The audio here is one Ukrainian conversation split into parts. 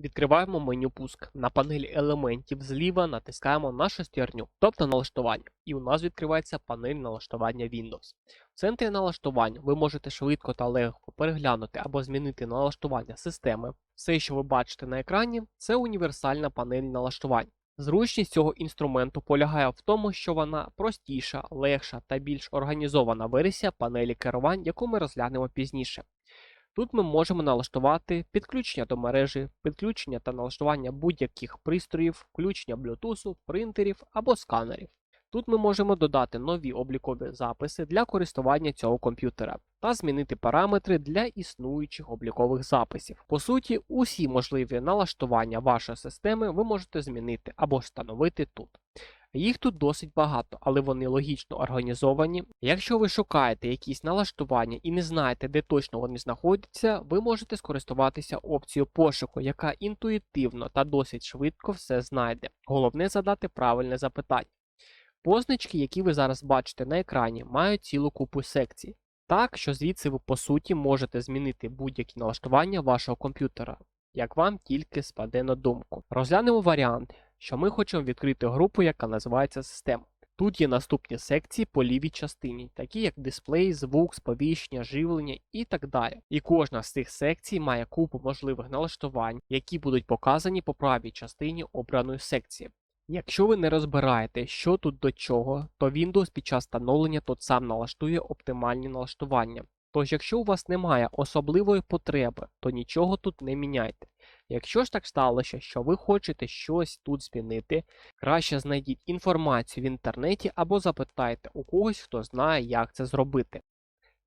Відкриваємо меню пуск. На панелі елементів зліва натискаємо на шестерню, тобто налаштування. І у нас відкривається панель налаштування Windows. В центрі налаштувань ви можете швидко та легко переглянути або змінити налаштування системи. Все, що ви бачите на екрані, це універсальна панель налаштувань. Зручність цього інструменту полягає в тому, що вона простіша, легша та більш організована версія панелі керувань, яку ми розглянемо пізніше. Тут ми можемо налаштувати підключення до мережі, підключення та налаштування будь-яких пристроїв, включення Bluetooth, принтерів або сканерів. Тут ми можемо додати нові облікові записи для користування цього комп'ютера та змінити параметри для існуючих облікових записів. По суті, усі можливі налаштування вашої системи ви можете змінити або встановити тут. Їх тут досить багато, але вони логічно організовані. Якщо ви шукаєте якісь налаштування і не знаєте, де точно вони знаходяться, ви можете скористуватися опцією пошуку, яка інтуїтивно та досить швидко все знайде. Головне задати правильне запитання. Позначки, які ви зараз бачите на екрані, мають цілу купу секцій. Так, що звідси ви по суті можете змінити будь-які налаштування вашого комп'ютера, як вам тільки спаде на думку. Розглянемо варіант, що ми хочемо відкрити групу, яка називається система. Тут є наступні секції по лівій частині, такі як дисплей, звук, сповіщення, живлення і так далі. І кожна з цих секцій має купу можливих налаштувань, які будуть показані по правій частині обраної секції. Якщо ви не розбираєте, що тут до чого, то Windows під час встановлення тут сам налаштує оптимальні налаштування. Тож, якщо у вас немає особливої потреби, то нічого тут не міняйте. Якщо ж так сталося, що ви хочете щось тут змінити, краще знайдіть інформацію в інтернеті або запитайте у когось, хто знає, як це зробити.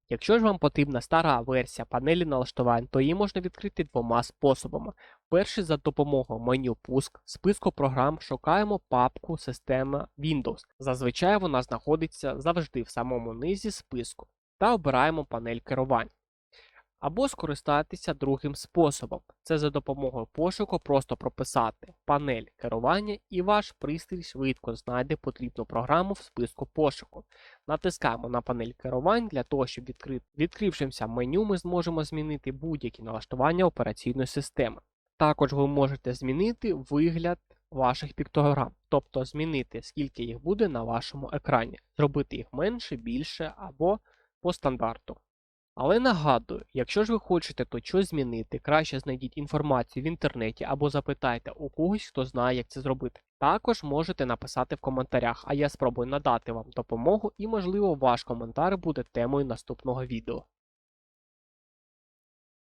Якщо ж вам потрібна стара версія панелі налаштувань, то її можна відкрити двома способами. Перший за допомогою меню Пуск, в списку програм шукаємо папку Система Windows. Зазвичай вона знаходиться завжди в самому низі списку та обираємо панель керувань. Або скористатися другим способом. Це за допомогою пошуку просто прописати панель керування і ваш пристрій швидко знайде потрібну програму в списку пошуку. Натискаємо на панель керувань для того, щоб відкрити відкрившимся меню ми зможемо змінити будь-які налаштування операційної системи. Також ви можете змінити вигляд ваших піктограм, тобто змінити, скільки їх буде на вашому екрані, зробити їх менше, більше або по стандарту. Але нагадую, якщо ж ви хочете то щось змінити, краще знайдіть інформацію в інтернеті або запитайте у когось, хто знає, як це зробити. Також можете написати в коментарях, а я спробую надати вам допомогу і, можливо, ваш коментар буде темою наступного відео.